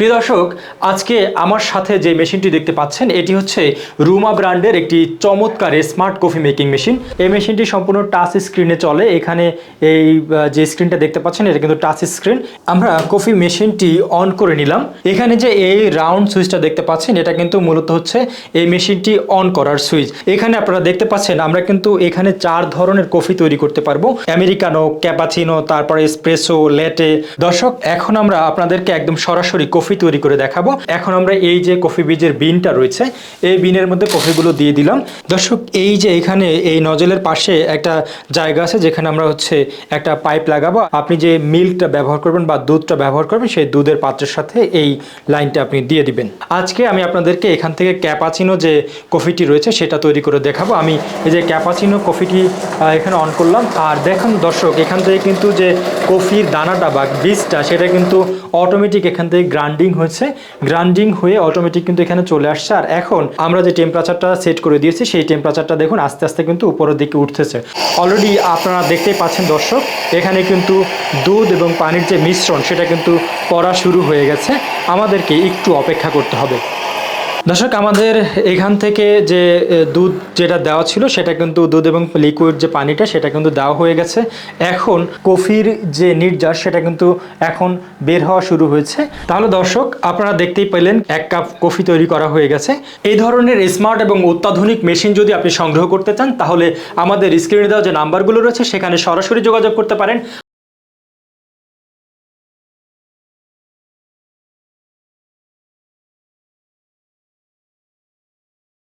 প্রিয় দর্শক, আজকে আমার সাথে যে মেশিনটি দেখতে পাচ্ছেন, এটি হচ্ছে রুমা ব্র্যান্ডের একটি চমৎকার স্মার্ট কফি মেকিং মেশিন। এই মেশিনটি সম্পূর্ণ টাচ স্ক্রিনে চলে। এখানে এই যে স্ক্রিনটা দেখতে পাচ্ছেন, এটা কিন্তু টাচ স্ক্রিন। আমরা কফি মেশিনটি অন করে নিলাম। এখানে যে এই রাউন্ড সুইচটা দেখতে পাচ্ছেন, এটা কিন্তু মূলত হচ্ছে এই মেশিনটি অন করার সুইচ। এখানে আপনারা দেখতে পাচ্ছেন, আমরা কিন্তু এখানে চার ধরনের কফি তৈরি করতে পারব। আমেরিকানো, ক্যাপাচিনো, তারপরে স্প্রেসো লেটে। দর্শক, এখন আমরা আপনাদেরকে একদম সরাসরি কফি তৈরি করে দেখাবো। এখন আমরা এই যে কফি বীজের বিনটা রয়েছে, এই বিনের মধ্যে কফিগুলো দিয়ে দিলাম। দর্শক, এই যে এখানে এই নজলের পাশে একটা জায়গা আছে, যেখানে আমরা হচ্ছে একটা পাইপ লাগাবো। আপনি যে মিল্কটা ব্যবহার করবেন বা দুধটা ব্যবহার করবেন, সেই দুধের পাত্রের সাথে এই লাইনটা আপনি দিয়ে দিবেন। আজকে আমি আপনাদেরকে এখান থেকে ক্যাপাচিনো যে কফিটি রয়েছে, সেটা তৈরি করে দেখাবো। আমি এই যে ক্যাপাচিনো কফিটি এখানে অন করলাম। আর দেখুন দর্শক, এখান থেকে কিন্তু যে কফির দানাটা বা বীজটা, সেটা কিন্তু অটোমেটিক এখান থেকে গ্রাইন্ডিং হয়েছে গ্রাইন্ডিং হয়ে অটোমেটিক কিন্তু এখানে চলে আসছে। আর এখন আমরা যে টেম্পারেচারটা সেট করে দিয়েছি, সেই টেম্পারেচারটা দেখুন আস্তে আস্তে কিন্তু উপরের দিকে উঠতেছে। অলরেডি আপনারা দেখতেই পাচ্ছেন দর্শক, এখানে কিন্তু দুধ এবং পানির যে মিশ্রণ, সেটা কিন্তু পড়া শুরু হয়ে গেছে। আমাদেরকে একটু অপেক্ষা করতে হবে। দর্শক, আমাদের এখান থেকে যে দুধ যেটা দেওয়া ছিল, সেটা কিন্তু দুধ এবং লিকুইড যে পানিটা, সেটা কিন্তু দেওয়া হয়ে গেছে। এখন কফির যে নির্যাস, সেটা কিন্তু এখন বের হওয়া শুরু হয়েছে। তাহলে দর্শক, আপনারা দেখতেই পেলেন, এক কাপ কফি তৈরি করা হয়ে গেছে। এই ধরনের স্মার্ট এবং অত্যাধুনিক মেশিন যদি আপনি সংগ্রহ করতে চান, তাহলে আমাদের স্ক্রিনে দেওয়া যে নাম্বারগুলো রয়েছে, সেখানে সরাসরি যোগাযোগ করতে পারেন।